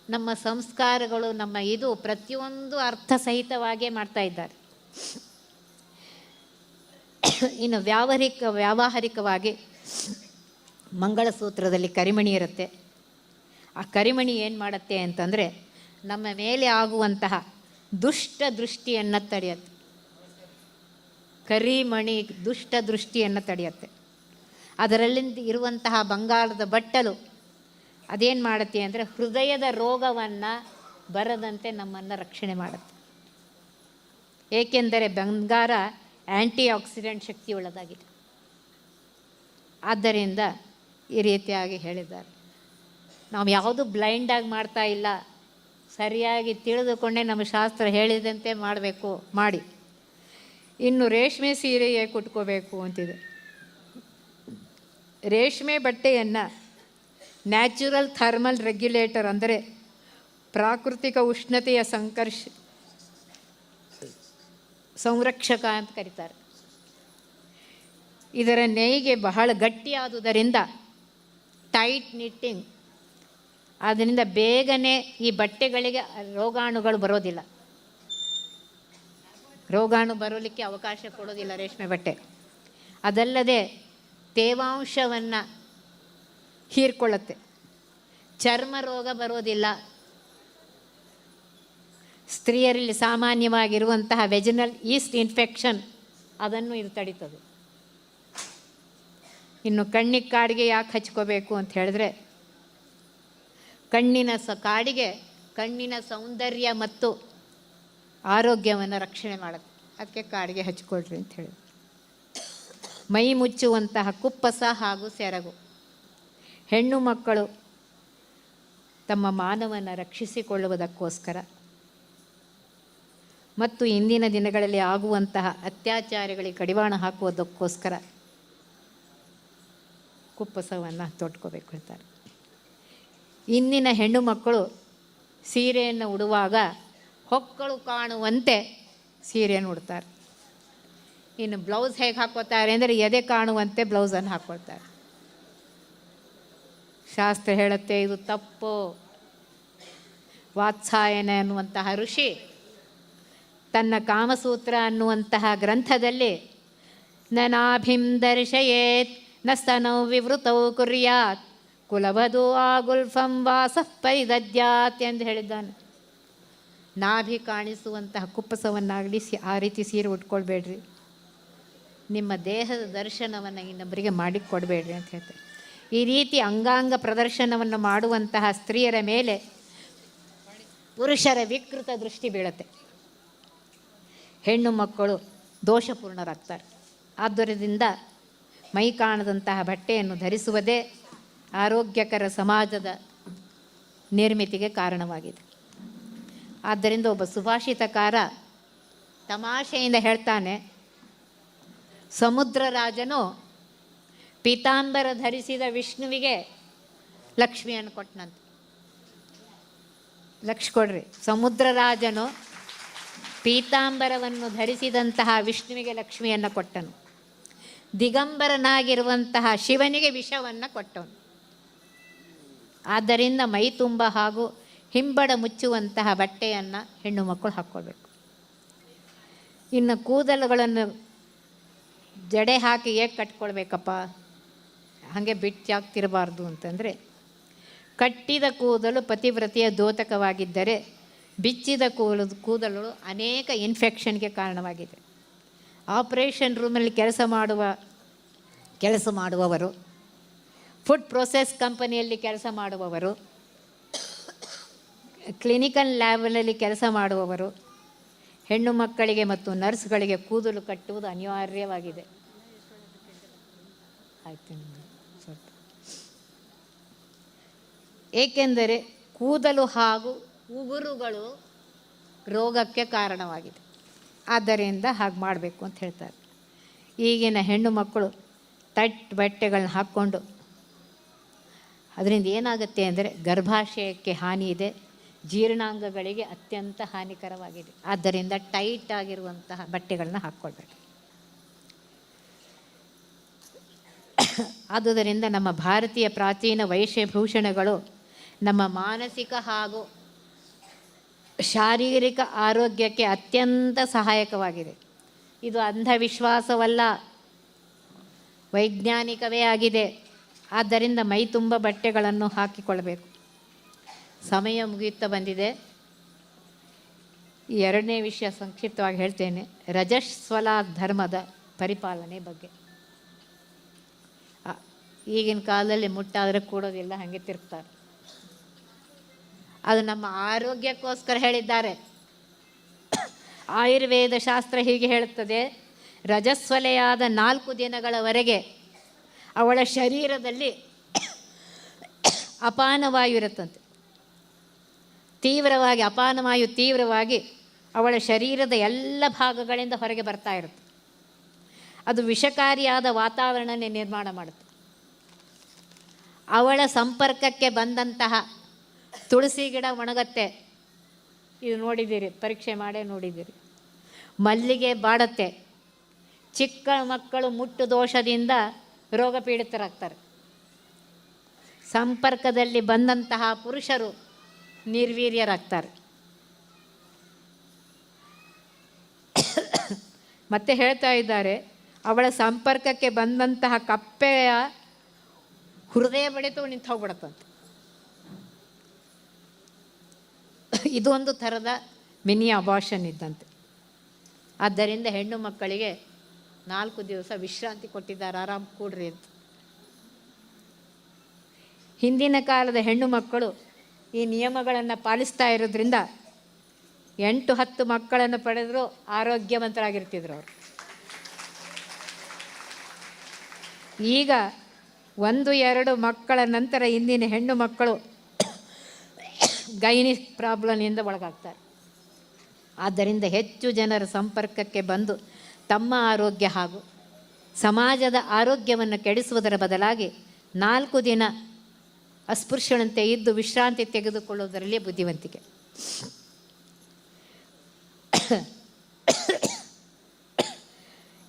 ನಮ್ಮ ಸಂಸ್ಕಾರಗಳು, ನಮ್ಮ ಇದು ಪ್ರತಿಯೊಂದು ಅರ್ಥ ಸಹಿತವಾಗೇ ಮಾಡ್ತಾ ಇದ್ದಾರೆ. ಇನ್ನು ವ್ಯಾವಹಾರಿಕ, ವ್ಯಾವಹಾರಿಕವಾಗಿ ಮಂಗಳಸೂತ್ರದಲ್ಲಿ ಕರಿಮಣಿ ಇರುತ್ತೆ. ಆ ಕರಿಮಣಿ ಏನು ಮಾಡುತ್ತೆ ಅಂತಂದರೆ ನಮ್ಮ ಮೇಲೆ ಆಗುವಂತಹ ದುಷ್ಟ ದೃಷ್ಟಿಯನ್ನು ತಡೆಯುತ್ತೆ. ಕರಿಮಣಿ ದುಷ್ಟ ದೃಷ್ಟಿಯನ್ನು ತಡೆಯುತ್ತೆ. ಅದರಲ್ಲಿ ಇರುವಂತಹ ಬಂಗಾರದ ಬಟ್ಟಲು ಅದೇನು ಮಾಡುತ್ತೆ ಅಂದರೆ ಹೃದಯದ ರೋಗವನ್ನು ಬರದಂತೆ ನಮ್ಮನ್ನು ರಕ್ಷಣೆ ಮಾಡುತ್ತೆ. ಏಕೆಂದರೆ ಬಂಗಾರ ಆ್ಯಂಟಿ ಆಕ್ಸಿಡೆಂಟ್ ಶಕ್ತಿ ಒಳ್ಳೆದಾಗಿದೆ ಆದ್ದರಿಂದ ಈ ರೀತಿಯಾಗಿ ಹೇಳಿದ್ದಾರೆ. ನಾವು ಯಾವುದು ಬ್ಲೈಂಡಾಗಿ ಮಾಡ್ತಾ ಇಲ್ಲ. ಸರಿಯಾಗಿ ತಿಳಿದುಕೊಂಡೇ ನಮ್ಮ ಶಾಸ್ತ್ರ ಹೇಳಿದಂತೆ ಮಾಡಬೇಕು, ಮಾಡಿ. ಇನ್ನು ರೇಷ್ಮೆ ಸೀರೆಯೇ ಕುಟ್ಕೋಬೇಕು ಅಂತಿದೆ. ರೇಷ್ಮೆ ಬಟ್ಟೆಯನ್ನು ನ್ಯಾಚುರಲ್ ಥರ್ಮಲ್ ರೆಗ್ಯುಲೇಟರ್ ಅಂದರೆ ಪ್ರಾಕೃತಿಕ ಉಷ್ಣತೆಯ ಸಂಕರ್ಷ ಸಂರಕ್ಷಕ ಅಂತ ಕರೀತಾರೆ. ಇದರ ನೇಯ್ಗೆ ಬಹಳ ಗಟ್ಟಿಯಾದುದರಿಂದ ಟೈಟ್ ನಿಟ್ಟಿಂಗ್ ಅದರಿಂದ ಬೇಗನೆ ಈ ಬಟ್ಟೆಗಳಿಗೆ ರೋಗಾಣುಗಳು ಬರೋದಿಲ್ಲ. ರೋಗಾಣು ಬರೋಲಿಕ್ಕೆ ಅವಕಾಶ ಕೊಡೋದಿಲ್ಲ ರೇಷ್ಮೆ ಬಟ್ಟೆ. ಅದಲ್ಲದೆ ತೇವಾಂಶವನ್ನು ಹೀರ್ಕೊಳ್ಳುತ್ತೆ. ಚರ್ಮ ರೋಗ ಬರೋದಿಲ್ಲ. ಸ್ತ್ರೀಯರಲ್ಲಿ ಸಾಮಾನ್ಯವಾಗಿರುವಂತಹ ವೆಜಿನಲ್ ಈಸ್ಟ್ ಇನ್ಫೆಕ್ಷನ್ ಅದನ್ನು ಇದು ತಡೀತದೆ. ಇನ್ನು ಕಣ್ಣಿಗೆ ಕಾಡಿಗೆ ಯಾಕೆ ಹಚ್ಕೋಬೇಕು ಅಂತ ಹೇಳಿದ್ರೆ, ಕಣ್ಣಿನ ಸ, ಕಾಡಿಗೆ ಕಣ್ಣಿನ ಸೌಂದರ್ಯ ಮತ್ತು ಆರೋಗ್ಯವನ್ನು ರಕ್ಷಣೆ ಮಾಡುತ್ತೆ. ಅದಕ್ಕೆ ಕಾಡಿಗೆ ಹಚ್ಕೊಳ್ರಿ ಅಂತ ಹೇಳಿ. ಮೈ ಮುಚ್ಚುವಂತಹ ಕುಪ್ಪಸ ಹಾಗೂ ಸೆರಗು. ಹೆಣ್ಣು ಮಕ್ಕಳು ತಮ್ಮ ಮಾನವನ್ನು ರಕ್ಷಿಸಿಕೊಳ್ಳುವುದಕ್ಕೋಸ್ಕರ. ಮತ್ತು ಇಂದಿನ ದಿನಗಳಲ್ಲಿ ಆಗುವಂತಹ ಅತ್ಯಾಚಾರಗಳಿಗೆ ಕಡಿವಾಣ ಹಾಕುವುದಕ್ಕೋಸ್ಕರ ಕುಪ್ಪಸವನ್ನು ತೊಟ್ಕೋಬೇಕು ಹೇಳ್ತಾರೆ ಇಂದಿನ ಹೆಣ್ಣು ಮಕ್ಕಳು ಸೀರೆಯನ್ನು ಉಡುವಾಗ ಹೊಕ್ಕಳು ಕಾಣುವಂತೆ ಸೀರೆಯನ್ನು ಉಡ್ತಾರೆ. ಇನ್ನು ಬ್ಲೌಸ್ ಹೇಗೆ ಹಾಕೋತಾರೆ ಅಂದರೆ ಎದೆ ಕಾಣುವಂತೆ ಬ್ಲೌಸನ್ನು ಹಾಕ್ಕೊಳ್ತಾರೆ. ಶಾಸ್ತ್ರ ಹೇಳುತ್ತೆ, ಇದು ತಪ್ಪು. ವಾತ್ಸಾಯನ ಅನ್ನುವಂತಹ ಋಷಿ ತನ್ನ ಕಾಮಸೂತ್ರ ಅನ್ನುವಂತಹ ಗ್ರಂಥದಲ್ಲಿ, ನನಾಭಿಂ ದರ್ಶಯೇತ್ನ ಸ್ತನೌ ವಿವೃತೌ ಕುರ್ಯಾತ್, ಕುಲವಧು ಆಗುಲ್ಫಂ ವಾಸಃ ಪರಿದದ್ಯಾತ್ ಎಂದು ಹೇಳಿದ್ದಾನೆ. ನಾಭಿ ಕಾಣಿಸುವಂತಹ ಕುಪ್ಪಸವನ್ನಾಗಲಿ ಸಿ ಆ ರೀತಿ ಸೀರೆ ಉಟ್ಕೊಳ್ಬೇಡ್ರಿ. ನಿಮ್ಮ ದೇಹದ ದರ್ಶನವನ್ನು ಇನ್ನೊಬ್ಬರಿಗೆ ಮಾಡಿಕೊಡ್ಬೇಡ್ರಿ ಅಂತ ಹೇಳ್ತಾರೆ. ಈ ರೀತಿ ಅಂಗಾಂಗ ಪ್ರದರ್ಶನವನ್ನು ಮಾಡುವಂತಹ ಸ್ತ್ರೀಯರ ಮೇಲೆ ಪುರುಷರ ವಿಕೃತ ದೃಷ್ಟಿ ಬೀಳುತ್ತೆ. ಹೆಣ್ಣು ಮಕ್ಕಳು ದೋಷಪೂರ್ಣರಾಗ್ತಾರೆ. ಆದ್ದರಿಂದ ಮೈ ಕಾಣದಂತಹ ಬಟ್ಟೆಯನ್ನು ಧರಿಸುವುದೇ ಆರೋಗ್ಯಕರ ಸಮಾಜದ ನಿರ್ಮಿತಿಗೆ ಕಾರಣವಾಗಿದೆ. ಆದ್ದರಿಂದ ಒಬ್ಬ ಸುಭಾಷಿತಕಾರ ತಮಾಷೆಯಿಂದ ಹೇಳ್ತಾನೆ, ಸಮುದ್ರ ರಾಜನು ಪೀತಾಂಬರ ಧರಿಸಿದ ವಿಷ್ಣುವಿಗೆ ಲಕ್ಷ್ಮಿಯನ್ನು ಕೊಟ್ಟನಂತೆ. ಲಕ್ಷ ಕೊಡ್ರಿ. ಸಮುದ್ರ ರಾಜನು ಪೀತಾಂಬರವನ್ನು ಧರಿಸಿದಂತಹ ವಿಷ್ಣುವಿಗೆ ಲಕ್ಷ್ಮಿಯನ್ನು ಕೊಟ್ಟನು. ದಿಗಂಬರನಾಗಿರುವಂತಹ ಶಿವನಿಗೆ ವಿಷವನ್ನು ಕೊಟ್ಟವನು ಆದ್ದರಿಂದ ಮೈ ತುಂಬ ಹಾಗೂ ಹಿಂಬಡ ಮುಚ್ಚುವಂತಹ ಬಟ್ಟೆಯನ್ನು ಹೆಣ್ಣು ಮಕ್ಕಳು ಹಾಕ್ಕೊಳ್ಬೇಕು. ಇನ್ನು ಕೂದಲುಗಳನ್ನು ಜಡೆ ಹಾಕಿ ಹೇಗೆ ಕಟ್ಕೊಳ್ಬೇಕಪ್ಪ. ಹಾಗೆ ಬಿಟ್ಟಾಗ್ತಿರಬಾರ್ದು ಅಂತಂದರೆ, ಕಟ್ಟಿದ ಕೂದಲು ಪತಿವ್ರತೆಯ ದ್ಯೋತಕವಾಗಿದ್ದರೆ ಬಿಚ್ಚಿದ ಕೂದಲು ಕೂದಲು ಅನೇಕ ಇನ್ಫೆಕ್ಷನ್ಗೆ ಕಾರಣವಾಗಿದೆ. ಆಪರೇಷನ್ ರೂಮಲ್ಲಿ ಕೆಲಸ ಮಾಡುವ, ಕೆಲಸ ಮಾಡುವವರು ಫುಡ್ ಪ್ರೊಸೆಸ್ ಕಂಪನಿಯಲ್ಲಿ ಕೆಲಸ ಮಾಡುವವರು ಕ್ಲಿನಿಕಲ್ ಲ್ಯಾಬಲ್ಲಿ ಕೆಲಸ ಮಾಡುವವರು, ಹೆಣ್ಣು ಮಕ್ಕಳಿಗೆ ಮತ್ತು ನರ್ಸ್ಗಳಿಗೆ ಕೂದಲು ಕಟ್ಟುವುದು ಅನಿವಾರ್ಯವಾಗಿದೆ. ಆಯ್ತು ಸ್ವಲ್ಪ ಏಕೆಂದರೆ ಕೂದಲು ಹಾಗೂ ಉಗುರುಗಳು ರೋಗಕ್ಕೆ ಕಾರಣವಾಗಿದೆ. ಆದ್ದರಿಂದ ಹಾಗೆ ಮಾಡಬೇಕು ಅಂತ ಹೇಳ್ತಾರೆ. ಈಗಿನ ಹೆಣ್ಣು ಮಕ್ಕಳು ತಟ್ ಬಟ್ಟೆಗಳನ್ನ ಹಾಕ್ಕೊಂಡು ಅದರಿಂದ ಏನಾಗುತ್ತೆ ಅಂದರೆ ಗರ್ಭಾಶಯಕ್ಕೆ ಹಾನಿ ಇದೆ, ಜೀರ್ಣಾಂಗಗಳಿಗೆ ಅತ್ಯಂತ ಹಾನಿಕರವಾಗಿದೆ. ಆದ್ದರಿಂದ ಟೈಟ್ ಆಗಿರುವಂತಹ ಬಟ್ಟೆಗಳನ್ನ ಹಾಕ್ಕೊಳ್ಬೇಕು. ಆದುದರಿಂದ ನಮ್ಮ ಭಾರತೀಯ ಪ್ರಾಚೀನ ವೈಶ್ಯಭೂಷಣಗಳು ನಮ್ಮ ಮಾನಸಿಕ ಹಾಗೂ ಶಾರೀರಿಕ ಆರೋಗ್ಯಕ್ಕೆ ಅತ್ಯಂತ ಸಹಾಯಕವಾಗಿದೆ. ಇದು ಅಂಧವಿಶ್ವಾಸವಲ್ಲ, ವೈಜ್ಞಾನಿಕವೇ ಆಗಿದೆ. ಆದ್ದರಿಂದ ಮೈ ತುಂಬ ಬಟ್ಟೆಗಳನ್ನು ಹಾಕಿಕೊಳ್ಳಬೇಕು. ಸಮಯ ಮುಗಿಯುತ್ತಾ ಬಂದಿದೆ. ಎರಡನೇ ವಿಷಯ ಸಂಕ್ಷಿಪ್ತವಾಗಿ ಹೇಳ್ತೇನೆ. ರಜಸ್ವಲ ಧರ್ಮದ ಪರಿಪಾಲನೆ ಬಗ್ಗೆ. ಈಗಿನ ಕಾಲದಲ್ಲಿ ಮುಟ್ಟಾದರೆ ಕೂಡೋದಿಲ್ಲ ಹಾಗೆ ತಿರುಗ್ತಾರೆ. ಅದು ನಮ್ಮ ಆರೋಗ್ಯಕ್ಕೋಸ್ಕರ ಹೇಳಿದ್ದಾರೆ. ಆಯುರ್ವೇದ ಶಾಸ್ತ್ರ ಹೀಗೆ ಹೇಳುತ್ತದೆ, ರಜಸ್ವಲೆಯಾದ ನಾಲ್ಕು ದಿನಗಳವರೆಗೆ ಅವಳ ಶರೀರದಲ್ಲಿ ಅಪಾನವಾಯು ಇರುತ್ತಂತೆ ತೀವ್ರವಾಗಿ, ಅಪಾನವಾಯು ತೀವ್ರವಾಗಿ ಅವಳ ಶರೀರದ ಎಲ್ಲ ಭಾಗಗಳಿಂದ ಹೊರಗೆ ಬರ್ತಾ ಇರುತ್ತೆ. ಅದು ವಿಷಕಾರಿಯಾದ ವಾತಾವರಣನೇ ನಿರ್ಮಾಣ ಮಾಡುತ್ತೆ. ಅವಳ ಸಂಪರ್ಕಕ್ಕೆ ಬಂದಂತಹ ತುಳಸಿ ಗಿಡ ಒಣಗತ್ತೆ. ಇದು ನೋಡಿದ್ದೀರಿ, ಪರೀಕ್ಷೆ ಮಾಡೇ ನೋಡಿದ್ದೀರಿ. ಮಲ್ಲಿಗೆ ಬಾಡತ್ತೆ. ಚಿಕ್ಕ ಮಕ್ಕಳು ಮುಟ್ಟು ದೋಷದಿಂದ ರೋಗ ಪೀಡಿತರಾಗ್ತಾರೆ ಸಂಪರ್ಕದಲ್ಲಿ ಬಂದಂತಹ ಪುರುಷರು ನಿರ್ವೀರ್ಯರಾಗ್ತಾರೆ. ಮತ್ತೆ ಹೇಳ್ತಾ ಇದ್ದಾರೆ, ಅವಳ ಸಂಪರ್ಕಕ್ಕೆ ಬಂದಂತಹ ಕಪ್ಪೆಯ ಹೃದಯ ಬಡಿತು ನಿಂತು ಹೋಗ್ಬಿಡತ್ತಂತೆ ಇದೊಂದು ಥರದ ಮಿನಿ ಅಬಾಷನ್ ಇದ್ದಂತೆ. ಆದ್ದರಿಂದ ಹೆಣ್ಣು ಮಕ್ಕಳಿಗೆ ನಾಲ್ಕು ದಿವಸ ವಿಶ್ರಾಂತಿ ಕೊಟ್ಟಿದ್ದಾರೆ. ಆರಾಮ್ ಕೂಡ್ರಿ ಅಂತ. ಹಿಂದಿನ ಕಾಲದ ಹೆಣ್ಣು ಮಕ್ಕಳು ಈ ನಿಯಮಗಳನ್ನು ಪಾಲಿಸ್ತಾ ಇರೋದ್ರಿಂದ ಎಂಟು ಹತ್ತು ಮಕ್ಕಳನ್ನು ಪಡೆದರು ಆರೋಗ್ಯವಂತರಾಗಿರ್ತಿದ್ರು ಅವರು. ಈಗ ಒಂದು ಎರಡು ಮಕ್ಕಳ ನಂತರ ಇಂದಿನ ಹೆಣ್ಣು ಮಕ್ಕಳು ಗೈನಿಕ್ ಪ್ರಾಬ್ಲಮ್ನಿಂದ ಒಳಗಾಗ್ತಾರೆ. ಆದ್ದರಿಂದ ಹೆಚ್ಚು ಜನರ ಸಂಪರ್ಕಕ್ಕೆ ಬಂದು ತಮ್ಮ ಆರೋಗ್ಯ ಹಾಗೂ ಸಮಾಜದ ಆರೋಗ್ಯವನ್ನು ಕೆಡಿಸುವುದರ ಬದಲಾಗಿ ನಾಲ್ಕು ದಿನ ಅಸ್ಪೃಶ್ಯನಂತೆ ಇದ್ದು ವಿಶ್ರಾಂತಿ ತೆಗೆದುಕೊಳ್ಳುವುದರಲ್ಲಿ ಬುದ್ಧಿವಂತಿಕೆ.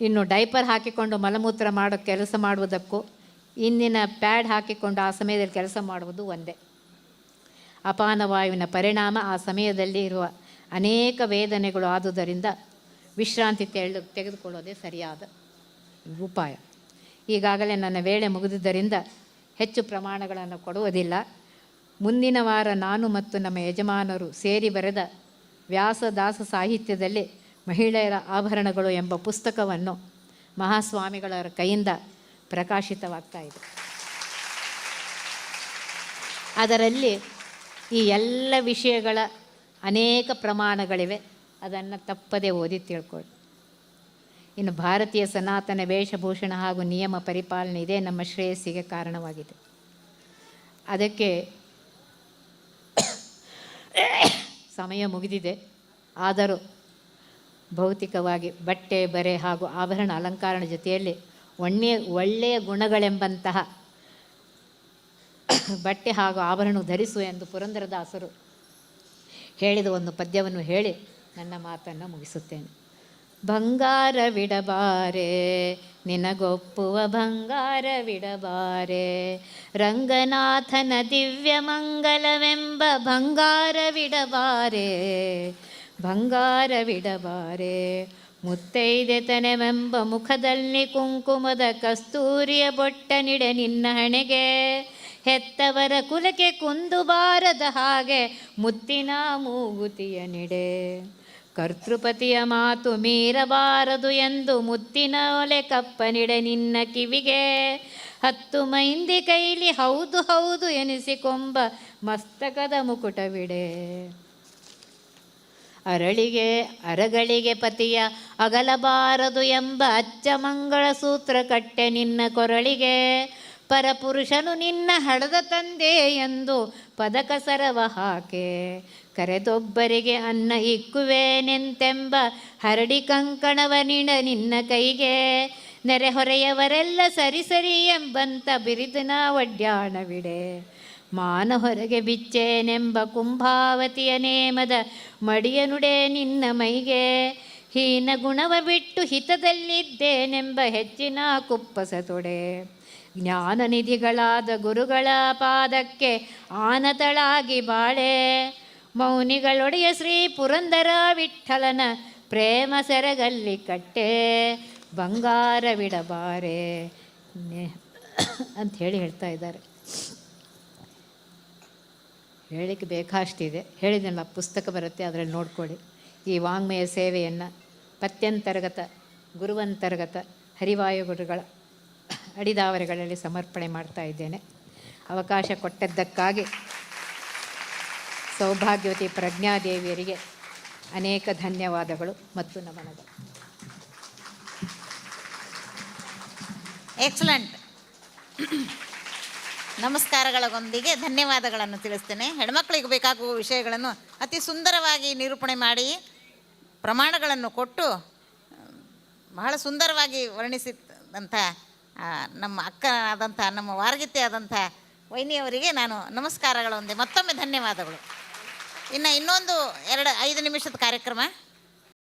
ಇನ್ನು ಡೈಪರ್ ಹಾಕಿಕೊಂಡು ಮಲಮೂತ್ರ ಮಾಡೋ ಕೆಲಸ ಮಾಡುವುದಕ್ಕೂ, ಇಂದಿನ ಪ್ಯಾಡ್ ಹಾಕಿಕೊಂಡು ಆ ಸಮಯದಲ್ಲಿ ಕೆಲಸ ಮಾಡುವುದು ಒಂದೇ. ಅಪಾನವಾಯುವಿನ ಪರಿಣಾಮ ಆ ಸಮಯದಲ್ಲಿ ಇರುವ ಅನೇಕ ವೇದನೆಗಳು ಆದುದರಿಂದ ವಿಶ್ರಾಂತಿ ತೆಳು ತೆಗೆದುಕೊಳ್ಳೋದೇ ಸರಿಯಾದ ಉಪಾಯ ಈಗಾಗಲೇ ನನ್ನ ವೇಳೆ ಮುಗಿದುದರಿಂದ ಹೆಚ್ಚು ಪ್ರಮಾಣಗಳನ್ನು ಕೊಡುವುದಿಲ್ಲ. ಮುಂದಿನ ವಾರ ನಾನು ಮತ್ತು ನಮ್ಮ ಯಜಮಾನರು ಸೇರಿ ಬರೆದ ವ್ಯಾಸದಾಸ ಸಾಹಿತ್ಯದಲ್ಲಿ ಮಹಿಳೆಯರ ಆಭರಣಗಳು ಎಂಬ ಪುಸ್ತಕವನ್ನು ಮಹಾಸ್ವಾಮಿಗಳವರ ಕೈಯಿಂದ ಪ್ರಕಾಶಿತವಾಗ್ತಾ ಇದೆ. ಅದರಲ್ಲಿ ಈ ಎಲ್ಲ ವಿಷಯಗಳ ಅನೇಕ ಪ್ರಮಾಣಗಳಿವೆ. ಅದನ್ನು ತಪ್ಪದೆ ಓದಿ ತಿಳ್ಕೊಳ್ಳಿ. ಇನ್ನು ಭಾರತೀಯ ಸನಾತನ ವೇಷಭೂಷಣ ಹಾಗೂ ನಿಯಮ ಪರಿಪಾಲನೆ ಇದೇ ನಮ್ಮ ಶ್ರೇಯಸ್ಸಿಗೆ ಕಾರಣವಾಗಿದೆ. ಅದಕ್ಕೆ ಸಮಯ ಮುಗಿದಿದೆ. ಆದರೂ ಭೌತಿಕವಾಗಿ ಬಟ್ಟೆ, ಬರೆ ಹಾಗೂ ಆಭರಣ, ಅಲಂಕಾರಣ ಜೊತೆಯಲ್ಲಿ ಒಣ್ಣೆ, ಒಳ್ಳೆಯ ಗುಣಗಳೆಂಬಂತಹ ಬಟ್ಟೆ ಹಾಗೂ ಆಭರಣ ಧರಿಸು ಎಂದು ಪುರಂದರದಾಸರು ಹೇಳಿದ ಒಂದು ಪದ್ಯವನ್ನು ಹೇಳಿ ನನ್ನ ಮಾತನ್ನು ಮುಗಿಸುತ್ತೇನೆ. ಬಂಗಾರವಿಡಬಾರೆ, ನಿನಗೊಪ್ಪುವ ಬಂಗಾರವಿಡಬಾರೆ, ರಂಗನಾಥನ ದಿವ್ಯ ಮಂಗಲವೆಂಬ ಬಂಗಾರವಿಡಬಾರೆ ಬಂಗಾರವಿಡಬಾರೆ, ಮುತ್ತೈದೆತನವೆಂಬ ಮುಖದಲ್ಲಿ ಕುಂಕುಮದ ಕಸ್ತೂರಿಯ ಬೊಟ್ಟನಿಡೆ ನಿನ್ನ ಹಣೆಗೆ ಹೆತ್ತವರ ಕುಲಕ್ಕೆ ಕುಂದು ಬಾರದ ಹಾಗೆ ಮುತ್ತಿನ ಮೂಗುತಿಯ ನಿಡೆ. ಕರ್ತೃಪತಿಯ ಮಾತು ಮೀರಬಾರದು ಎಂದು ಮುತ್ತಿನ ಒಲೆ ಕಪ್ಪನಿಡೆ ನಿನ್ನ ಕಿವಿಗೆ. ಹತ್ತು ಮೈಂದಿ ಕೈಲಿ ಹೌದು ಹೌದು ಎನಿಸಿಕೊಂಬ ಮಸ್ತಕದ ಮುಕುಟವಿಡೆ. ಅರಳಿಗೆ, ಅರಗಳಿಗೆ ಪತಿಯ ಅಗಲಬಾರದು ಎಂಬ ಅಚ್ಚ ಮಂಗಳ ಸೂತ್ರ ಕಟ್ಟೆ ನಿನ್ನ ಕೊರಳಿಗೆ. ಪರಪುರುಷನು ನಿನ್ನ ಹಡದ ತಂದೆ ಎಂದು ಪದಕ ಸರವ ಹಾಕೆ. ಕರೆದೊಬ್ಬರಿಗೆ ಅನ್ನ ಇಕ್ಕುವೇನೆಂತೆಂಬ ಹರಡಿ ಕಂಕಣವ ನಿಡ ನಿನ್ನ ಕೈಗೆ. ನೆರೆಹೊರೆಯವರೆಲ್ಲ ಸರಿ ಸರಿ ಎಂಬಂತ ಬಿರಿದಿನ ಒಡ್ಯಾಣವಿಡೆ ಮಾನ ಹೊರಗೆ ಬಿಚ್ಚೇನೆಂಬ ಕುಂಭಾವತಿಯ ನೇಮದ ಮಡಿಯನುಡೆ ನಿನ್ನ ಮೈಗೆ. ಹೀನ ಗುಣವ ಬಿಟ್ಟು ಹಿತದಲ್ಲಿದ್ದೇನೆಂಬ ಹೆಚ್ಚಿನ ಕುಪ್ಪಸ ತೊಡೆ. ಜ್ಞಾನ ನಿಧಿಗಳಾದ ಗುರುಗಳ ಪಾದಕ್ಕೆ ಆನತಳಾಗಿ ಬಾಳೆ. ಮೌನಿಗಳೊಡೆಯ ಶ್ರೀ ಪುರಂದರ ವಿಠಲನ ಪ್ರೇಮ ಸೆರಗಲ್ಲಿ ಕಟ್ಟೆ. ಬಂಗಾರವಿಡಬಾರೆ ಅಂತ ಹೇಳಿ ಹೇಳ್ತಾ ಇದ್ದಾರೆ. ಹೇಳಿಕ್ಕೆ ಬೇಕಾಷ್ಟಿದೆ. ಹೇಳಿದ್ನಲ್ಲ, ಪುಸ್ತಕ ಬರುತ್ತೆ, ಅದರಲ್ಲಿ ನೋಡ್ಕೊಳ್ಳಿ. ಈ ವಾಂಗ್ಮಯ ಸೇವೆಯನ್ನು ಪತ್ಯಂತರ್ಗತ, ಗುರುವಂತರ್ಗತ ಹರಿವಾಯು ಗುರುಗಳ ಅಡಿದಾವರೆಗಳಲ್ಲಿ ಸಮರ್ಪಣೆ ಮಾಡ್ತಾ ಇದ್ದೇನೆ. ಅವಕಾಶ ಕೊಟ್ಟದ್ದಕ್ಕಾಗಿ ಸೌಭಾಗ್ಯವತಿ ಪ್ರಜ್ಞಾದೇವಿಯರಿಗೆ ಅನೇಕ ಧನ್ಯವಾದಗಳು ಮತ್ತು ನಮನಗಳು. ಎಕ್ಸಲೆಂಟ್. ನಮಸ್ಕಾರಗಳೊಂದಿಗೆ ಧನ್ಯವಾದಗಳನ್ನು ತಿಳಿಸ್ತೇನೆ. ಹೆಣ್ಮಕ್ಳಿಗೆ ಬೇಕಾಗುವ ವಿಷಯಗಳನ್ನು ಅತಿ ಸುಂದರವಾಗಿ ನಿರೂಪಣೆ ಮಾಡಿ, ಪ್ರಮಾಣಗಳನ್ನು ಕೊಟ್ಟು, ಬಹಳ ಸುಂದರವಾಗಿ ವರ್ಣಿಸಿದಂಥ ನಮ್ಮ ಅಕ್ಕ ಆದಂಥ ನಮ್ಮ ವಾರ್ಗಿತ್ಯ ಆದಂಥ ವೈನಿಯವರಿಗೆ ನಾನು ನಮಸ್ಕಾರಗಳೊಂದೆ ಮತ್ತೊಮ್ಮೆ ಧನ್ಯವಾದಗಳು. ಇನ್ನು ಇನ್ನೊಂದು ಎರಡು ಐದು ನಿಮಿಷದ ಕಾರ್ಯಕ್ರಮ.